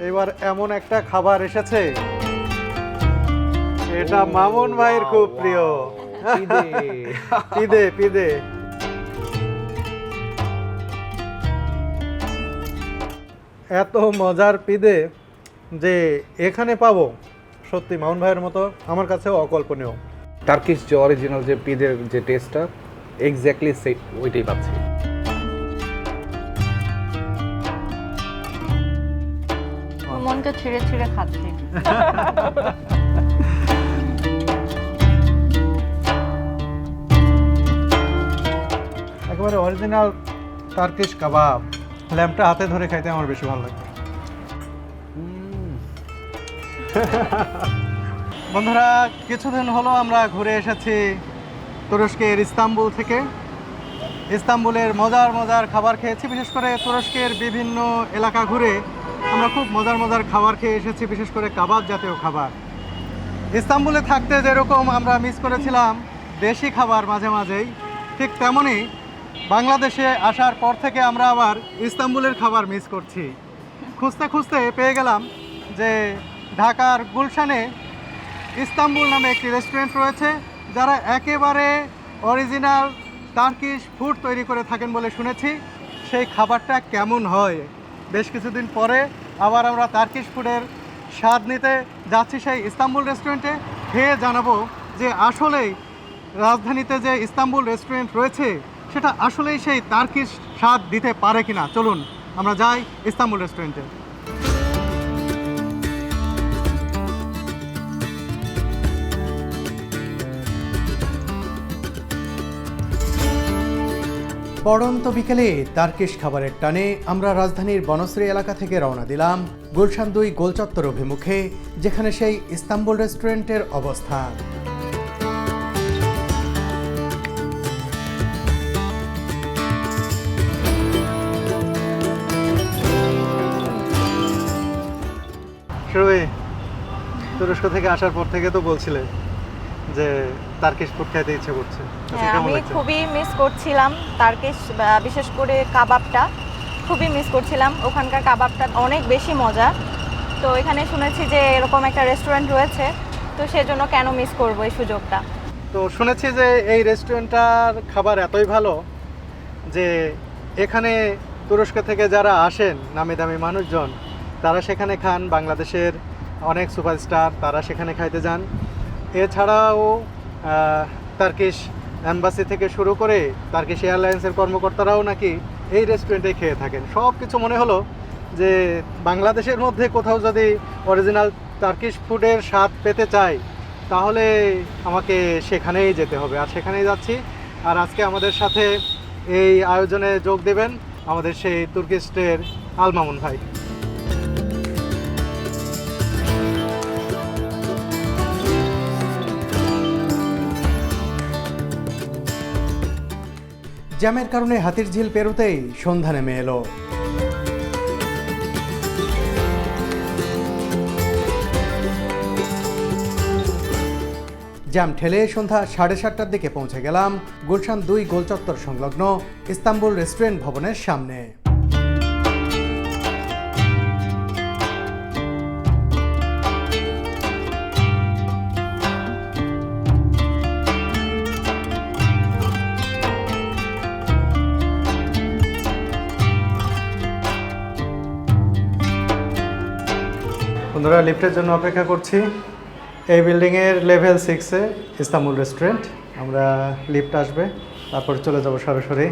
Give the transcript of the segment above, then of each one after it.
এবার এমন একটা খাবার এসেছে। এটা মামুন ভাইয়ের খুব প্রিয়। পিদে। পিদে এত মজার পিদে যে এখানে পাবো। সত্যি মামুন ভাইয়ের মতো আমার কাছেও অকল্পনীয়। টার্কিশ যে অরিজিনাল যে পিদের যে টেস্টটা এক্স্যাক্টলি সেই ওইটাই পাচ্ছি। মনকে ছিঁড়ে ছিঁড়ে খাচ্ছি। একেবারে অরিজিনাল টার্কিশ কাবাব ল্যাম্পটা হাতে ধরে খাইতে আমার বেশি ভালো লাগে। বন্ধুরা কিছুদিন হলো আমরা ঘুরে এসেছি তুরস্কের ইস্তাম্বুল থেকে। ইস্তাম্বুলের মজার মজার খাবার খেয়েছি বিশেষ করে তুরস্কের বিভিন্ন এলাকা ঘুরে। আমরা খুব মজার মজার খাবার খেয়ে এসেছি, বিশেষ করে কাবাব জাতীয় খাবার। ইস্তাম্বুলে থাকতে যেরকম আমরা মিস করেছিলাম, দেশি খাবার মাঝে মাঝেই, ঠিক তেমনই বাংলাদেশে আসার পর থেকে আমরা আবার ইস্তাম্বুলের খাবার মিস করছি। খুঁজতে খুঁজতে পেয়ে গেলাম যে ঢাকার গুলশানে ইস্তাম্বুল নামে একটি রেস্টুরেন্ট রয়েছে, যারা একেবারে অরিজিনাল টার্কিশ ফুড তৈরি করে থাকেন বলে শুনেছি। সেই খাবারটা কেমন হয়? বেশ কিছুদিন পরে আবার আমরা টার্কিশ ফুডের স্বাদ নিতে যাচ্ছি সেই ইস্তাম্বুল রেস্টুরেন্টে। খেয়ে জানাব যে আসলেই রাজধানীতে যে ইস্তাম্বুল রেস্টুরেন্ট রয়েছে, সেটা আসলেই সেই তার্কিশ স্বাদ দিতে পারে কিনা। চলুন, আমরা যাই ইস্তাম্বুল রেস্টুরেন্টে। পড়ন্ত বিকেলে তার্কিশ খাবারের টানে আমরা রাজধানীর বনশ্রী এলাকা থেকে রওনা দিলাম গুলশান দুই গোলচত্বর অভিমুখে, যেখানে সেই ইস্তাম্বুল রেস্টুরেন্টের অবস্থান তুরস্ক থেকে আসার পর থেকে তো বলছিলে যে তার্কিশ খেতে ইচ্ছে করছে। হ্যাঁ আমি খুবই মিস করছিলাম তারকেশ বিশেষ করে কাবাবটা। খুবই মিস করছিলাম। ওখানকার কাবাবটা অনেক বেশি মজা তো এখানে শুনেছি যে এরকম একটা রেস্টুরেন্ট রয়েছে। তো সেজন্য কেন মিস করব এই সুযোগটা? তো শুনেছি যে এই রেস্টুরেন্টটার খাবার এতই ভালো যে এখানে তুরস্ক থেকে যারা আসেন নামি দামি মানুষজন তারা সেখানে খান। বাংলাদেশের অনেক সুপারস্টার তারা সেখানে খাইতে যান। এছাড়াও তার্কিশ অ্যাম্বাসি থেকে শুরু করে তার্কিশ এয়ারলাইন্সের কর্মকর্তারাও নাকি এই রেস্টুরেন্টে খেয়ে থাকেন। সব কিছু মনে হলো যে বাংলাদেশের মধ্যে কোথাও যদি অরিজিনাল টার্কিশ ফুডের স্বাদ পেতে চাই, তাহলে আমাকে সেখানেই যেতে হবে। আর সেখানেই যাচ্ছি। আর আজকে আমাদের সাথে এই আয়োজনে যোগ দেবেন আমাদের সেই তুর্কিস্টের আলমামুন ভাই। জ্যামের কারণে হাতির ঝিল পেরোতেই সন্ধ্যা নেমে এলো। জ্যাম ঠেলে সন্ধ্যা সাড়ে সাতটার দিকে পৌঁছে গেলাম, গুলশান দুই গোলচত্বর সংলগ্ন ইস্তাম্বুল রেস্টুরেন্ট ভবনের সামনে। বন্ধুরা, লিফটের জন্য অপেক্ষা করছি। এই বিল্ডিংয়ের লেভেল সিক্সে ইস্তাম্বুল রেস্টুরেন্ট আমরা লিফট আসবে, তারপর চলে যাব সরাসরি।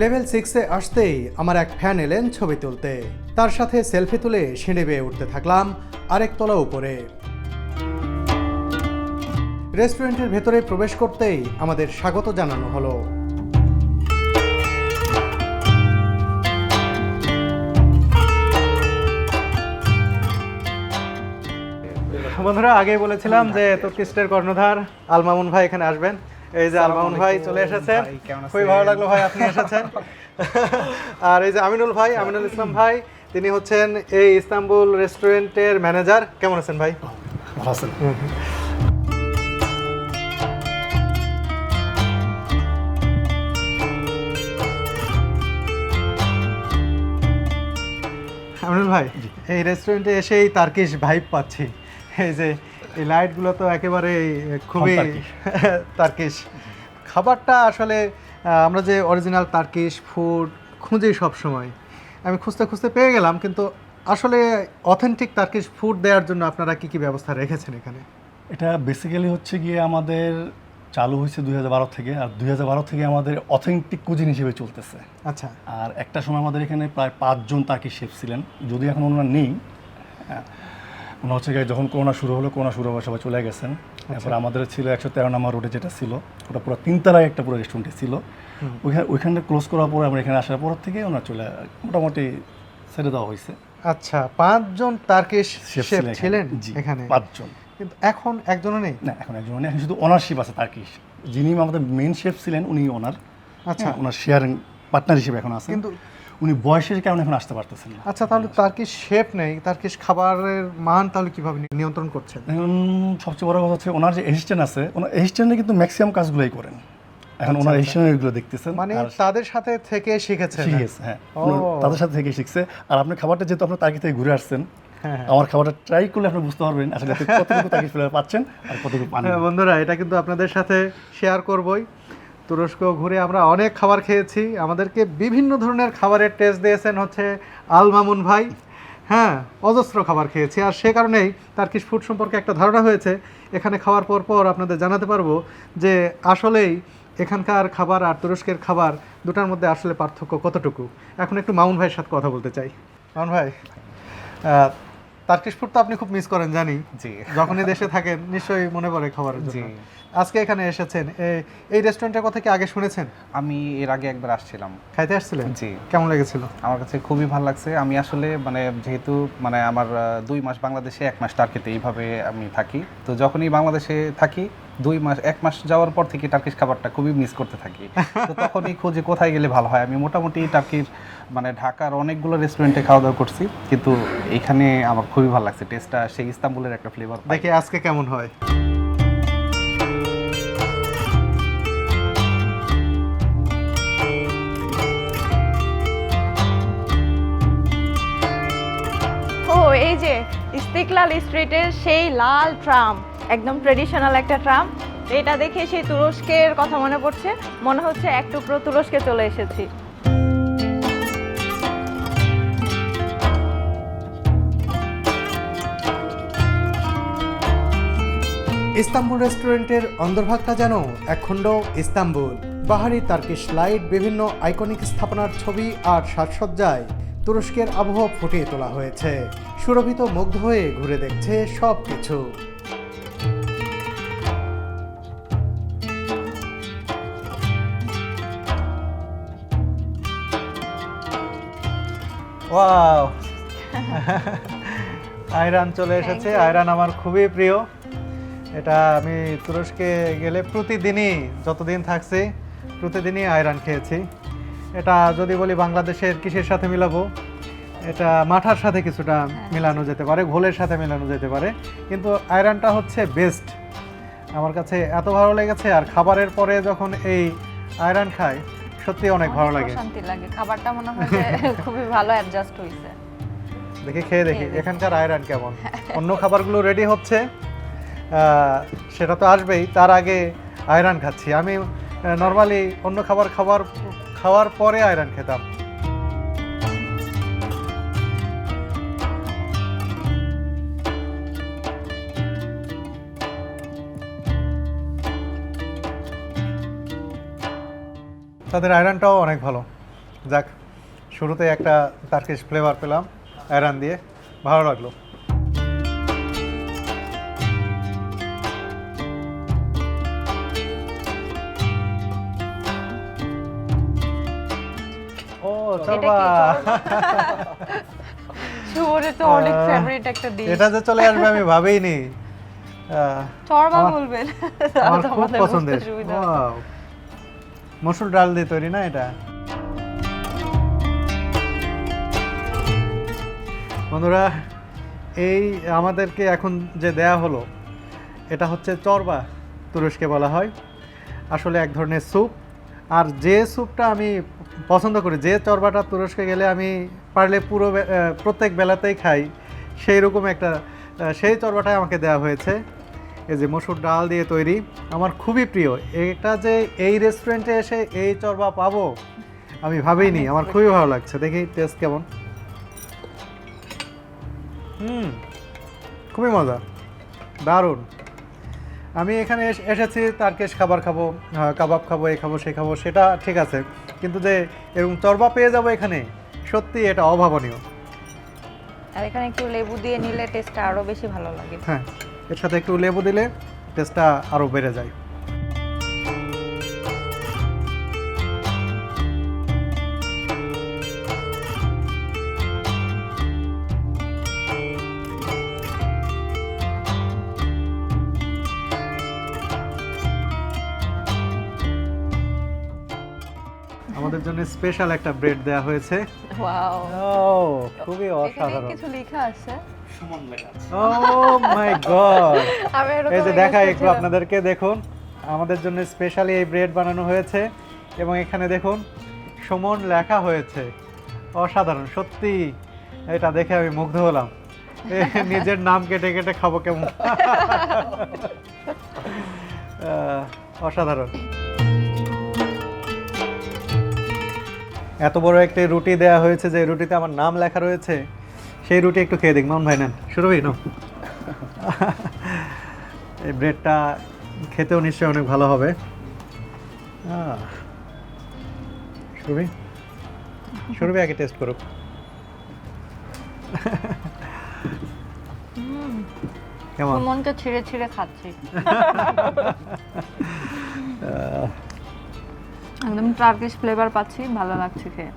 লেভেল সিক্সে আসতেই আমার এক ফ্যান এলেন ছবি তুলতে। তার সাথে সেলফি তুলে সিঁড়ি বেয়ে উঠতে থাকলাম, আরেক তলা উপরে। রেস্টুরেন্টের ভেতরে প্রবেশ করতেই আমাদের স্বাগত জানানো হলো। বন্ধুরা আগেই বলেছিলাম যে তুর্কিস্টের কর্ণধার আলমামুন ভাই এখানে আসবেন। এই যে আলমামুন ভাই চলে এসেছেন আছেন? খুবই ভালো লাগল ভাই আপনি এসেছেন। আর এই যে আমিনুল ভাই আমিনুল ইসলাম ভাই তিনি হচ্ছেন এই ইস্তাম্বুল রেস্টুরেন্টের ম্যানেজার। কেমন আছেন ভাই? অনিল ভাই এই রেস্টুরেন্টে এসেই তার্কিশ ভাইব পাচ্ছি। এই যে এই লাইটগুলো তো একেবারে খুবই। তার্কিশ খাবারটা আসলে আমরা যে অরিজিনাল তার্কিশ ফুড খুঁজি সব সময়। আমি খুঁজতে খুঁজতে পেয়ে গেলাম কিন্তু আসলে অথেন্টিক তার্কিশ ফুড দেওয়ার জন্য আপনারা কি কি ব্যবস্থা রেখেছেন এখানে? এটা বেসিক্যালি হচ্ছে গিয়ে আমাদের চালু হয়েছে দুই হাজার বারো থেকে আর দুই হাজার বারো থেকে আমাদের অথেন্টিক কুজিন হিসেবে চলতেছে। আচ্ছা। আর একটা সময় আমাদের এখানে প্রায় পাঁচজন তাকে শেফ ছিলেন। যদি এখন ওনারা নেই ওনার হচ্ছে যখন করোনা শুরু হলো করোনা শুরু হওয়ার সবাই চলে গেছেন। তারপর আমাদের ছিল একশো তেরো নম্বর রোডে যেটা ছিল ওটা পুরো তিনতলায় একটা পুরো রেস্টুরেন্টে ছিল। ওইখানে ওইখানটা ক্লোজ করার পরে আমরা এখানে আসার পর থেকে ওনার চলে মোটামুটি ছেড়ে দেওয়া হয়েছে। আচ্ছা পাঁচজন তার্কিশ ছিলেন এখানে? পাঁচজন। কিন্তু এখন একজনও নেই? না এখন একজন নেই, শুধু অনারশিপ আছে তার্কিশ যিনি আমাদের মেন শেফ ছিলেন উনি ওনার আচ্ছা। ওনার শেয়ারিং পার্টনার হিসেবে এখন আছেন। কিন্তু উনি বয়সের কারণে এখন আসতে পারতেছেন না। আচ্ছা তাহলে তার্কিশ শেফ নেই তার্কিশ খাবারের মান তাহলে কীভাবে নিয়ন্ত্রণ করছেন? এখন সবচেয়ে বড় কথা হচ্ছে ওনার যে অ্যাসিস্ট্যান্ট আছে ওনার অ্যাসিস্ট্যান্টে কিন্তু ম্যাক্সিমাম কাজগুলোই করেন। এখন ওনার অ্যাসিস্ট্যান্ট এগুলো দেখতেছেন। মানে তাদের সাথে থেকে শিখেছে শিখেছে হ্যাঁ। তাদের সাথে থেকে শিখছে। আর আপনি খাবারটা যেহেতু আপনার তার থেকে ঘুরে আসছেন। আমার খাবারটা ট্রাই করলে আপনি বুঝতে পারবেন আসলে কতটুকু তার্কি ফ্লেভার পাচ্ছেন আর কতটুকু পান হ্যাঁ, বন্ধুরা এটা কিন্তু আপনাদের সাথে শেয়ার করবই। তুরস্ক ঘুরে আমরা অনেক খাবার খেয়েছি। আমাদেরকে বিভিন্ন ধরনের খাবারের টেস্ট দিয়েছেন হচ্ছে আল মামুন ভাই। হ্যাঁ অজস্র খাবার খেয়েছি। আর সে কারণেই তার্কিশ ফুড সম্পর্কে একটা ধারণা হয়েছে। এখানে খাওয়ার পর পর আপনাদের জানাতে পারব যে আসলেই এখানকার খাবার আর তুরস্কের খাবার দুটার মধ্যে আসলে পার্থক্য কতটুকু। এখন একটু মামুন ভাইয়ের সাথে কথা বলতে চাই। মামুন ভাই তার্কিশ ফুড তো আপনি খুব মিস করেন জানি। জি। যখনই দেশে থাকেন নিশ্চয়ই মনে পড়ে খাবারের জন্য। আজকে এখানে এসেছেন। এই রেস্টুরেন্টের কথা কি আগে শুনেছেন? আমি এর আগে একবার আসছিলাম। খাইতে আসছিলেন? জি। কেমন লেগেছিল? আমার কাছে খুবই ভালো লাগছে। আমি আসলে মানে যেহেতু মানে আমার দুই মাস বাংলাদেশে এক মাস টার্কিতে এইভাবে আমি থাকি। তো যখনই বাংলাদেশে থাকি দুই মাস এক মাস যাওয়ার পর থেকে টার্কিশ খাবারটা খুবই মিস করতে থাকি। তো তখনই খুঁজে কোথায় গেলে ভালো হয়? আমি মোটামুটি টার্কির মানে ঢাকার অনেকগুলো রেস্টুরেন্টে খাওয়া দাওয়া করছি। কিন্তু এখানে আমার খুবই ভালো লাগছে। টেস্টটা সেই ইস্তাম্বুলের একটা ফ্লেভার দেখি আজকে কেমন হয়। এই যে ইস্তিকলাল স্ট্রিটের সেই লাল ট্রাম, একদম ট্রেডিশনাল একটা ট্রাম। এটা দেখে সেই তুরস্কের কথা মনে পড়ছে। মনে হচ্ছে এক টুকরো তুরস্কে চলে এসেছি। ইস্তাম্বুল রেস্টুরেন্টের অন্তর্ভাগটা যেন একখণ্ড ইস্তাম্বুল। বাহারি তার্কিশ লাইট, বিভিন্ন আইকনিক স্থাপনার ছবি আর সাজসজ্জায় তুরস্কের আবহাওয়া ফুটিয়ে তোলা হয়েছে। সুরভিত মুগ্ধ হয়ে ঘুরে দেখছে সব কিছু ওয়াও। আয়রান চলে এসেছে। আয়রান আমার খুবই প্রিয়। এটা আমি তুরস্কে গেলে প্রতিদিনই যতদিন থাকছি প্রতিদিনই আয়রান খেয়েছি। এটা যদি বলি বাংলাদেশের কিসের সাথে মিলাবো? এটা মাঠার সাথে কিছুটা মেলানো যেতে পারে ঘোলের সাথে মেলানো যেতে পারে। কিন্তু আয়রনটা হচ্ছে বেস্ট আমার কাছে এত ভালো লেগেছে আর খাবারের পরে যখন এই আয়রন খাই সত্যি অনেক ভালো লাগে। শান্তি লাগে খাবারটা মনে হয় খুবই ভালো অ্যাডজাস্ট হয়েছে দেখি খেয়ে দেখি এখানকার আয়রন কেমন? অন্য খাবারগুলো রেডি হচ্ছে সেটা তো আসবেই তার আগে আয়রন খাচ্ছি। আমি নর্মালি অন্য খাবার খাবার খাওয়ার পরে আয়রন খেতাম। তাদের আয়রনটাও অনেক ভালো। যাক শুরুতে একটা তার্কিশ ফ্লেভার পেলাম আয়রন দিয়ে। ভালো লাগল। ও চলবা তো অনেক ফেভারিট একটা ডিশ এটা যে চলে আসবে আমি ভাবেইনি আহ, চরবা বলবেন। আমার খুব পছন্দের। Wow! মসুর ডাল দিয়ে তৈরি না এটা? বন্ধুরা, এই আমাদেরকে এখন যে দেয়া হলো, এটা হচ্ছে চরবা তুরস্কে বলা হয়। আসলে এক ধরনের স্যুপ। আর যে স্যুপটা আমি পছন্দ করি, যে চরবাটা তুরস্কে গেলে আমি পারলে পুরো প্রত্যেক বেলাতেই খাই সেই রকম একটা সেই চরবাটাই আমাকে দেওয়া হয়েছে। এই যে মসুর ডাল দিয়ে তৈরি আমার খুবই প্রিয়। এটা যে এই রেস্টুরেন্টে এসে এই চরবা পাবো আমি ভাবিনি আমার খুবই ভালো লাগছে। দেখি টেস্ট কেমন? হুম খুবই মজা। দারুণ। আমি এখানে এস- এসেছি তারকেশ খাবার খাব কাবাব খাব এ খাব সে খাব সেটা ঠিক আছে। কিন্তু যে এরকম চরবা পেয়ে যাব এখানে সত্যি এটা অভাবনীয়। আর এখানে একটু লেবু দিয়ে নিলে টেস্টটা আরও বেশি ভালো লাগে। হ্যাঁ। এর সাথে একটু লেবু দিলে টেস্টটা আরও বেড়ে যায়। আমাদের জন্য স্পেশাল একটা ব্রেড দেওয়া হয়েছে। ওয়াও খুবই অসাধারণ। কিছু লেখা আছে। ও মাই গড। এই যে দেখাই একটু আপনাদেরকে দেখুন আমাদের জন্য স্পেশালি এই ব্রেড বানানো হয়েছে এবং এখানে দেখুন সুমন লেখা হয়েছে। অসাধারণ সত্যি এটা দেখে আমি মুগ্ধ হলাম। এ, নিজের নাম কেটে কেটে খাব কেমন? অসাধারণ। এত বড় একটি রুটি দেওয়া হয়েছে যে রুটিতে আমার নাম লেখা রয়েছে। সেই রুটি একটু খেয়ে দেখ মান ভাই নেন। শুরু ভাই নাও। এই ব্রেডটা খেতেও নিশ্চয়ই অনেক ভালো হবে। আহ। সুরভি সুরভি আগে টেস্ট করুক। কেমন? সুমনকে ছিঁড়ে ছিঁড়ে খাচ্ছি। একদম টার্কিশ ফ্লেভার পাচ্ছি ভালো লাগছে খেয়ে।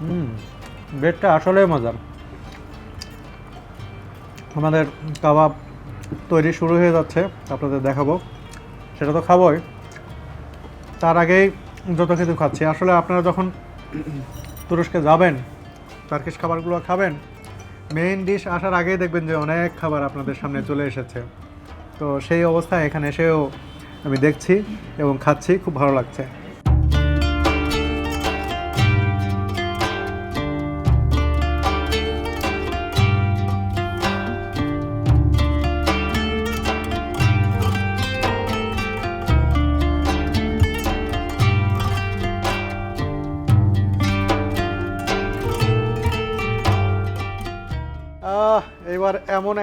হুম। ব্রেডটা আসলেই মজার। আমাদের কাবাব তৈরি শুরু হয়ে যাচ্ছে, আপনাদের দেখাবো। সেটা তো খাবোই। তার আগেই যত কিছু খাচ্ছি। আসলে আপনারা যখন তুরস্কে যাবেন টার্কিশ খাবারগুলো খাবেন মেইন ডিশ আসার আগেই দেখবেন যে অনেক খাবার আপনাদের সামনে চলে এসেছে। তো সেই অবস্থায় এখানে এসেও আমি দেখছি এবং খাচ্ছি, খুব ভালো লাগছে।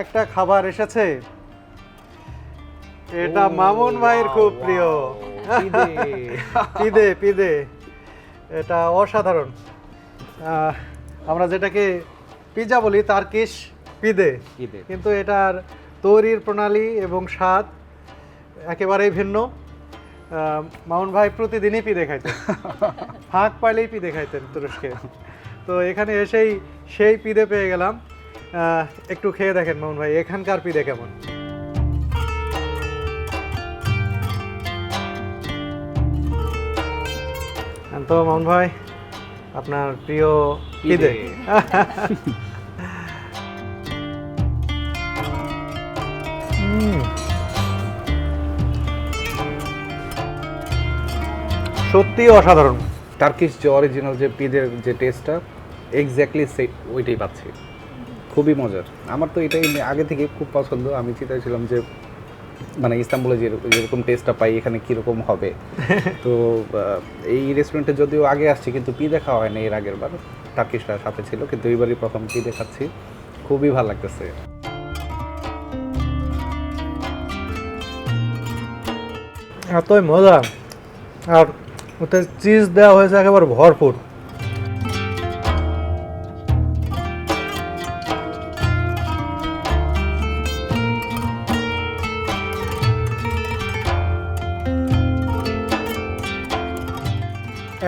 একটা খাবার এসেছে। এটা মামুন ভাইয়ের খুব প্রিয়। পিদে। পিদে এটা অসাধারণ। আমরা যেটাকে পিজা বলি তার্কিশ পিদে। পিদে। কিন্তু এটার তৈরির প্রণালী এবং স্বাদ একেবারেই ভিন্ন। মামুন ভাই প্রতিদিনই পিদে খাইতেন। ফাঁক পাইলেই পিদে খাইতেন তুরস্কে। তো এখানে এসেই সেই পিদে পেয়ে গেলাম। একটু খেয়ে দেখেন মামুন ভাই এখানকার পিদে কেমন? তো মামুন ভাই আপনার প্রিয় পিদে হুম। সত্যিই অসাধারণ। টার্কিশ যে অরিজিনাল যে পিদের যে টেস্টটা এক্স্যাক্টলি সেই ওইটাই পাচ্ছি। খুবই মজার। আমার তো এটাই আগে থেকে খুব পছন্দ। আমি চিন্তা ছিলাম যে মানে ইস্তাম্বুলে যে যেরকম টেস্টটা পাই এখানে কীরকম হবে? তো এই রেস্টুরেন্টে যদিও আগে আসছি কিন্তু পিদে খাওয়া হয়নি এর আগের বার। টার্কিশটা সাথে ছিল কিন্তু এইবারই প্রথম পিদে দেখাচ্ছি খুবই ভালো লাগতেছে। এতই মজা। আর ওতে চিজ দেওয়া হয়েছে একেবারে ভরপুর।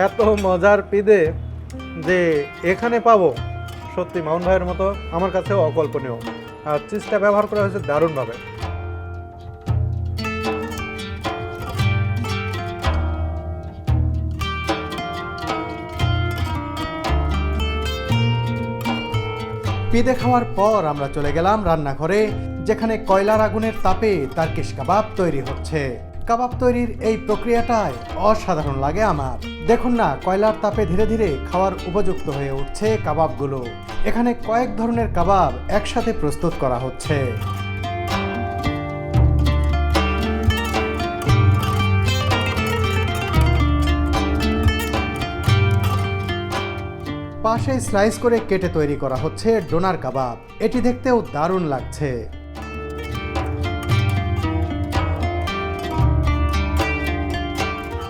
এত মজার পিদে যে এখানে পাবো। সত্যি মাউন্ট ভাইয়ের মতো আমার কাছে অকল্পনীয়। আর চিজটা ব্যবহার করা হয়েছে দারুণভাবে। পিদে খাওয়ার পর আমরা চলে গেলাম রান্নাঘরে, যেখানে কয়লার আগুনের তাপে তার্কিশ কাবাব তৈরি হচ্ছে। কাবাব তৈরির এই প্রক্রিয়াটায় অসাধারণ লাগে আমার। দেখুন না, কয়লার তাপে ধীরে ধীরে খাওয়ার উপযুক্ত হয়ে উঠছে কাবাবগুলো। এখানে কয়েক ধরনের কাবাব একসাথে প্রস্তুত করা হচ্ছে। পাশে স্লাইস করে কেটে তৈরি করা হচ্ছে ডোনার কাবাব। এটি দেখতেও দারুণ লাগছে।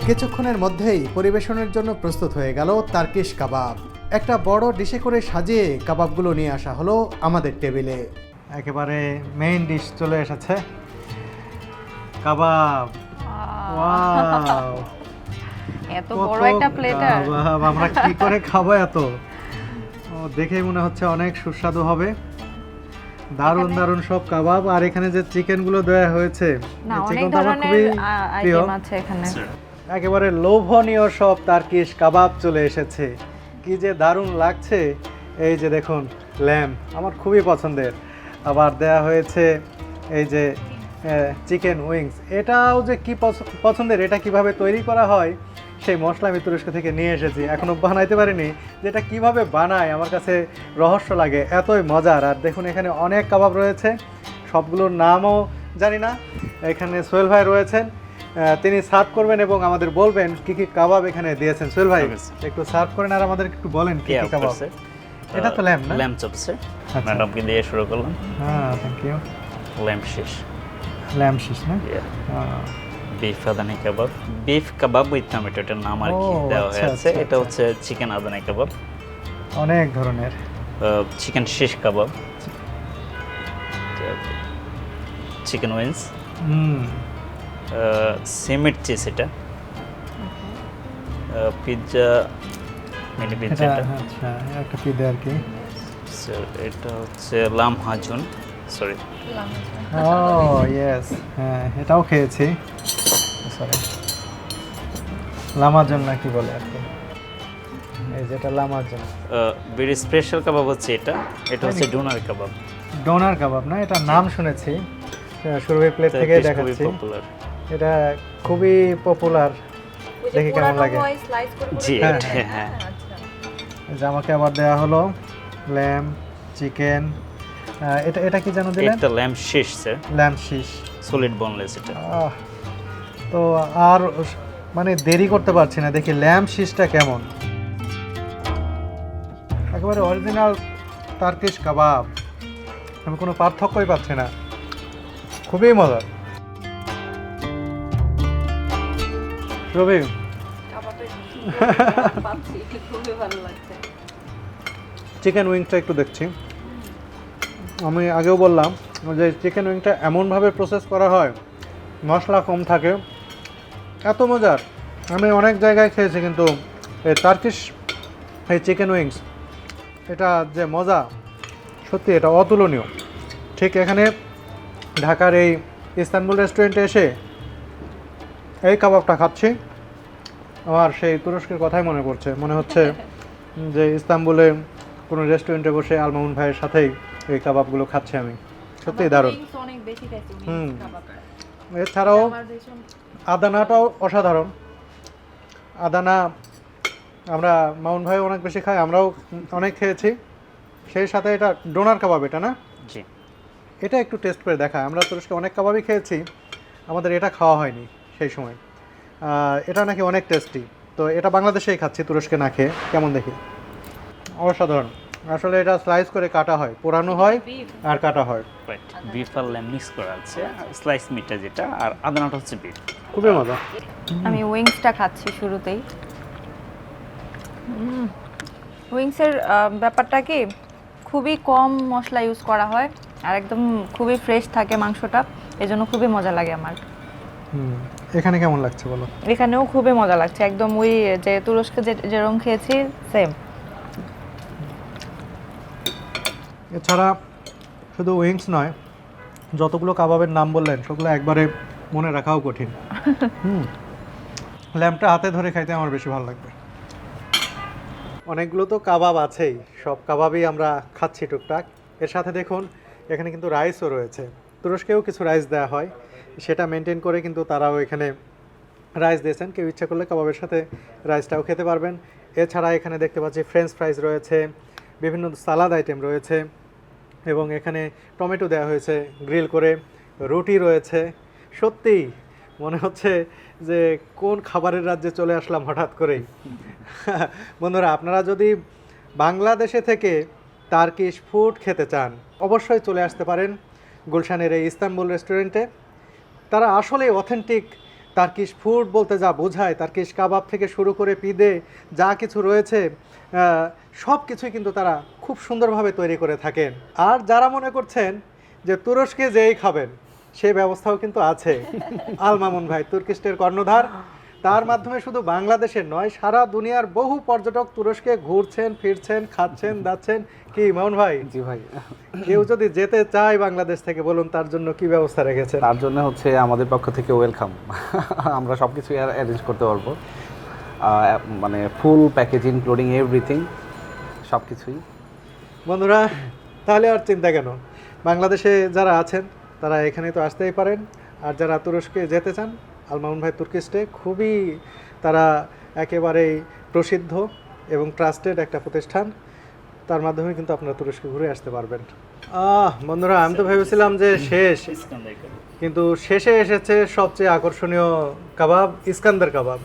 কিছুক্ষণের মধ্যেই পরিবেশনের জন্য প্রস্তুত হয়ে গেল তার্কিশ কাবাব। একটা বড় ডিশে করে সাজিয়ে কাবাবগুলো নিয়ে আসা হলো আমাদের টেবিলে। একেবারে মেইন ডিশ চলে এসেছে। কাবাব। ওয়াও এত বড় একটা প্লেটার আমরা কি করে খাব এত? ও দেখেই মনে হচ্ছে অনেক সুস্বাদু হবে। দারুণ এখানে- দারুণ সব কাবাব। আর এখানে যে চিকেনগুলো দেওয়া হয়েছে না এই অনেক তো আমার খুবই প্রিয়। আইটেম আছে এখানে। একেবারে লোভনীয় সব তার্কিশ কাবাব চলে এসেছে। কি যে দারুণ লাগছে। এই যে দেখুন ল্যাম্প আমার খুবই পছন্দের। আবার দেয়া হয়েছে এই যে চিকেন উইংস। এটাও যে কি পছ- পছন্দের, এটা কীভাবে তৈরি করা হয়, সেই মশলা আমি তুরস্ক থেকে নিয়ে এসেছি। এখনও বানাইতে পারিনি। যেটা কীভাবে বানায়, আমার কাছে রহস্য লাগে। এতই মজার। আর দেখুন, এখানে অনেক কাবাব রয়েছে। সবগুলোর নামও জানি না। এখানে সোহেল ভাই রয়েছেন। তিনি সার্ভ করবেন এবং আমাদের বলবেন কি কি কাবাব এখানে দিয়েছেন। সোহেল ভাই একটু সার্ভ করেন আর আমাদের একটু বলেন কি কি কাবাব। এটা তো ল্যাম্প না? Lamb chop sir. ম্যাডামকে দিয়ে শুরু করলাম। হ্যাঁ thank you lamb shish lamb shish না? Beef Adana kebab. Beef kebab with tomato এটার নাম আর কি দেওয়া আচ্ছা, হয়েছে। আচ্ছা, এটা আচ্ছা। হচ্ছে চিকেন আদানি কাবাব। অনেক ধরনের। Chicken shish kebab. Chicken wings হুম। সিমেট চিজ এটা। পিৎজা মিনি পিৎজা আচ্ছা একটা পিদে আর কি। Sir, এটা হচ্ছে লাম হাজুন সরি ও ইয়েস হ্যাঁ এটাও খেয়েছি। সরি লামাজন না কি বলে আর কি। এই যেটা লামাজন ভেরি স্পেশাল কাবাব হচ্ছে এটা। এটা হচ্ছে ডোনার কাবাব ডোনার কাবাব না এটা নাম শুনেছি। সুরভি প্লেট থেকে খুবই দেখাচ্ছি। পপুলার এটা খুবই পপুলার দেখি কেমন লাগে। জি হ্যাঁ, এটা- হ্যাঁ। আমাকে আবার দেওয়া হলো ল্যাম চিকেন এটা এটা কি জানো দিলেন? একটা lamb shish sir lamb shish solid boneless এটা। তো আর মানে দেরি করতে পারছি না। দেখি ল্যাম্প শিসটা কেমন। একেবারে অরিজিনাল টার্কিশ কাবাব আমি কোনো পার্থক্যই পাচ্ছি না। খুবই মজার। রবি চিকেন উইংটা একটু দেখছি। আমি আগেও বললাম যে চিকেন উইংটা এমনভাবে প্রসেস করা হয়, মশলা কম থাকে, এত মজার। আমি অনেক জায়গায় খেয়েছি কিন্তু এই টার্কিশ এই চিকেন উইংস এটা যে মজা, সত্যি এটা অতুলনীয়। ঠিক এখানে ঢাকার এই ইস্তানবুল রেস্টুরেন্টে এসে এই কাবাবটা খাচ্ছি। আমার সেই তুরস্কের কথাই মনে পড়ছে। মনে হচ্ছে যে ইস্তাম্বুলে কোনো রেস্টুরেন্টে বসে আলমামুন ভাইয়ের সাথেই এই কাবাবগুলো খাচ্ছি আমি। সত্যিই দারুণ। অনেক বেশি খাইছি হুম। এছাড়াও আদানাটাও অসাধারণ। আদানা আমরা মাউন ভাই অনেক বেশি খাই আমরাও অনেক খেয়েছি। সেই সাথে এটা ডোনার কাবাব এটা না? জি। এটা একটু টেস্ট করে দেখা আমরা তুরস্কে অনেক কাবাবই খেয়েছি আমাদের এটা খাওয়া হয়নি সেই সময়। এটা নাকি অনেক টেস্টি তো এটা বাংলাদেশেই খাচ্ছি তুরস্কে না খেয়ে। কেমন দেখি? অসাধারণ। আসলে এটা স্লাইস করে কাটা হয়। পোড়ানো হয় আর কাটা হয়। রাইট বিফ আর ল্যাম্প মিক্স করা আছে। স্লাইস মিটটা যেটা আর আদানাটা হচ্ছে বিফ খুবই মজা। আমি উইংসটা খাচ্ছি শুরুতেই। উইংসের ব্যাপারটা কি খুবই কম মশলা ইউজ করা হয়। আর একদম খুবই ফ্রেশ থাকে মাংসটা। এজন্য খুবই মজা লাগে আমার। এখানে কেমন লাগছে বলো? এখানেও খুবই মজা লাগছে। একদম ওই যে তুরস্কে যে যেরকম খেয়েছি সেম এছাড়া শুধু উইংস নয় যতগুলো কাবাবের নাম বললেন সেগুলো একবারে মনে রাখাও কঠিন। হুম। ল্যাম্পটা হাতে ধরে খাইতে আমার বেশি ভালো লাগবে। অনেকগুলো তো কাবাব আছেই সব কাবাবই আমরা খাচ্ছি টুকটাক। এর সাথে দেখুন এখানে কিন্তু রাইসও রয়েছে। তুরস্কেও কিছু রাইস দেওয়া হয়। সেটা মেনটেন করে কিন্তু তারাও এখানে রাইস দিয়েছেন। কেউ ইচ্ছা করলে কাবাবের সাথে রাইসটাও খেতে পারবেন। এছাড়া এখানে দেখতে পাচ্ছি ফ্রেঞ্চ ফ্রাইজ রয়েছে, বিভিন্ন সালাদ আইটেম রয়েছে এবং এখানে টমেটো দেওয়া হয়েছে গ্রিল করে, রুটি রয়েছে। সত্যি মনে হচ্ছে যে কোন খাবারের রাজ্যে চলে আসলাম হঠাৎ করেই। বন্ধুরা, আপনারা যদি বাংলাদেশে থেকে তার্কিশ ফুড খেতে চান, অবশ্যই চলে আসতে পারেন। গুলশানের এই ইস্তাম্বুল রেস্টুরেন্টে। তারা আসলে অথেন্টিক। তার্কিশ ফুড বলতে যা বোঝায় তার্কিশ কাবাব থেকে শুরু করে পিদে যা কিছু রয়েছে সব কিছুই কিন্তু তারা খুব সুন্দরভাবে তৈরি করে থাকেন। আর যারা মনে করছেন যে তুরস্কে যেই খাবেন সেই ব্যবস্থাও কিন্তু আছে। আল মামুন ভাই তুর্কিস্টের কর্ণধার। তার মাধ্যমে শুধু বাংলাদেশের নয় সারা দুনিয়ার বহু পর্যটক তুরস্কে ঘুরছেন ফিরছেন খাচ্ছেন দাচ্ছেন। কি মামুন ভাই? জি ভাই। কেউ যদি যেতে চায় বাংলাদেশ থেকে বলুন তার জন্য কি ব্যবস্থা রেখেছেন? তার জন্য হচ্ছে আমাদের পক্ষ থেকে ওয়েলকাম আমরা সব কিছু অ্যারেঞ্জ করতে পারব। মানে ফুল প্যাকেজ ইনক্লুডিং এভরিথিং সব কিছুই বন্ধুরা তাহলে আর চিন্তা কেন? বাংলাদেশে যারা আছেন তারা এখানে তো আসতেই পারেন। আর যারা তুরস্কে যেতে চান আলমাউন ভাই তুর্কিস্টে খুবই তারা একেবারেই প্রসিদ্ধ এবং ট্রাস্টেড একটা প্রতিষ্ঠান। তার মাধ্যমে কিন্তু আপনারা তুরস্কে ঘুরে আসতে পারবেন। আহ বন্ধুরা আমি তো ভেবেছিলাম যে শেষ। কিন্তু শেষে এসেছে সবচেয়ে আকর্ষণীয় কাবাব ইস্কান্দার কাবাব।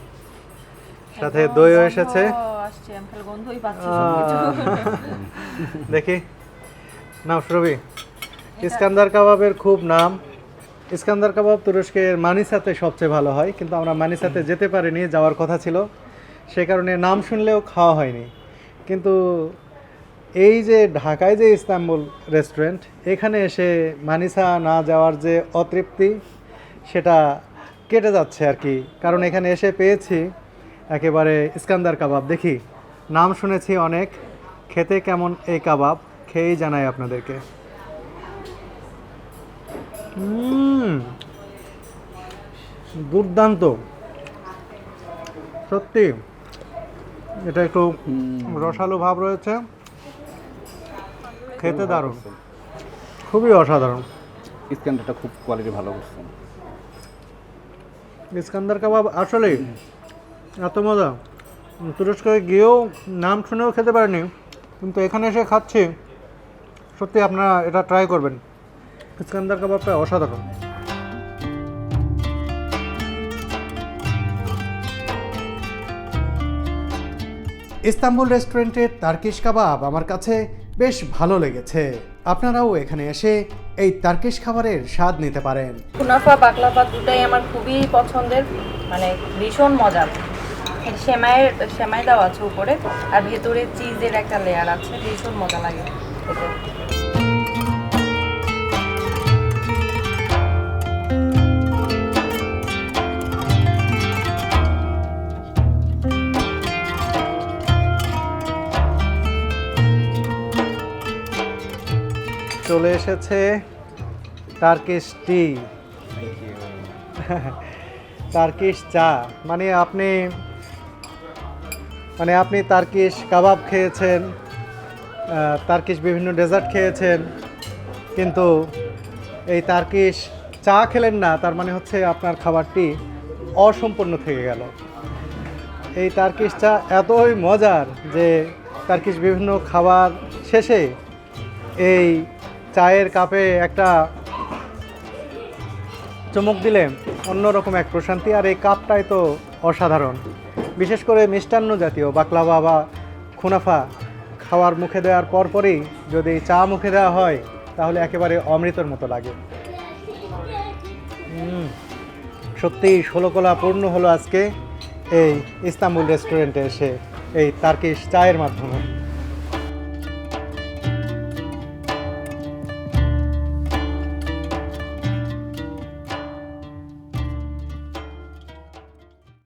সাথে দইও এসেছে। দেখি। নাও সুরভি। ইস্কান্দার কাবাবের খুব নাম। ইস্কান্দার কাবাব তুরস্কের মানিসাতে সবচেয়ে ভালো হয় কিন্তু আমরা মানিসাতে যেতে পারিনি যাওয়ার কথা ছিল। সে কারণে নাম শুনলেও খাওয়া হয়নি। কিন্তু এই যে ঢাকায় যে ইস্তাম্বুল রেস্টুরেন্ট এখানে এসে মানিসা না যাওয়ার যে অতৃপ্তি সেটা কেটে যাচ্ছে আর কি। কারণ এখানে এসে পেয়েছি একেবারে ইস্কান্দার কাবাব। দেখি নাম শুনেছি অনেক খেতে কেমন এই কাবাব খেয়েই জানাই আপনাদেরকে। দুর্দান্ত। সত্যি এটা একটু রসালো ভাব রয়েছে। খেতে দারুণ। খুবই অসাধারণ। স্ক্যানটা খুব কোয়ালিটি ভালো করছেন ইস্কান্দার কাবাব আসলে এত মজা। তুরস্কে গিয়েও নাম শুনেও খেতে পারিনি কিন্তু এখানে এসে খাচ্ছি। সত্যি আপনারা এটা ট্রাই করবেন। ইস্কান্দার কাবাবটা অসাধারণ। ইস্তাম্বুল রেস্টুরেন্টের তার্কিশ কাবাব আমার কাছে বেশ ভালো লেগেছে। আপনারাও এখানে এসে এই তার্কিশ খাবারের স্বাদ নিতে পারেন। কুনাফা বাকলাফা দুটাই আমার খুবই পছন্দের মানে ভীষণ মজার সেমাইয়ের, সেমাই দেওয়া আছে উপরে, আর ভেতরে চিজের একটা লেয়ার আছে, ভীষণ মজা লাগে চলে এসেছে টার্কিশ টি টার্কিশ চা। মানে আপনি মানে আপনি টার্কিশ কাবাব খেয়েছেন তার্কিশ বিভিন্ন ডেজার্ট খেয়েছেন কিন্তু এই টার্কিশ চা খেলেন না তার মানে হচ্ছে আপনার খাবারটি অসম্পূর্ণ থেকে গেল। এই টার্কিশ চা এতই মজার যে টার্কিশ বিভিন্ন খাবার শেষে এই চায়ের কাপে একটা চমক দিলে অন্যরকম এক প্রশান্তি আর এই কাপটাই তো অসাধারণ। বিশেষ করে মিষ্টান্ন জাতীয় বাকলাভা বা খুনাফা খাওয়ার মুখে দেওয়ার পরপরই যদি চা মুখে দেওয়া হয় তাহলে একেবারে অমৃতর মতো লাগে। উম, সত্যিই ষোলকলা পূর্ণ হলো আজকে এই ইস্তাম্বুল রেস্টুরেন্টে এসে এই তার্কিশ চায়ের মাধ্যমে।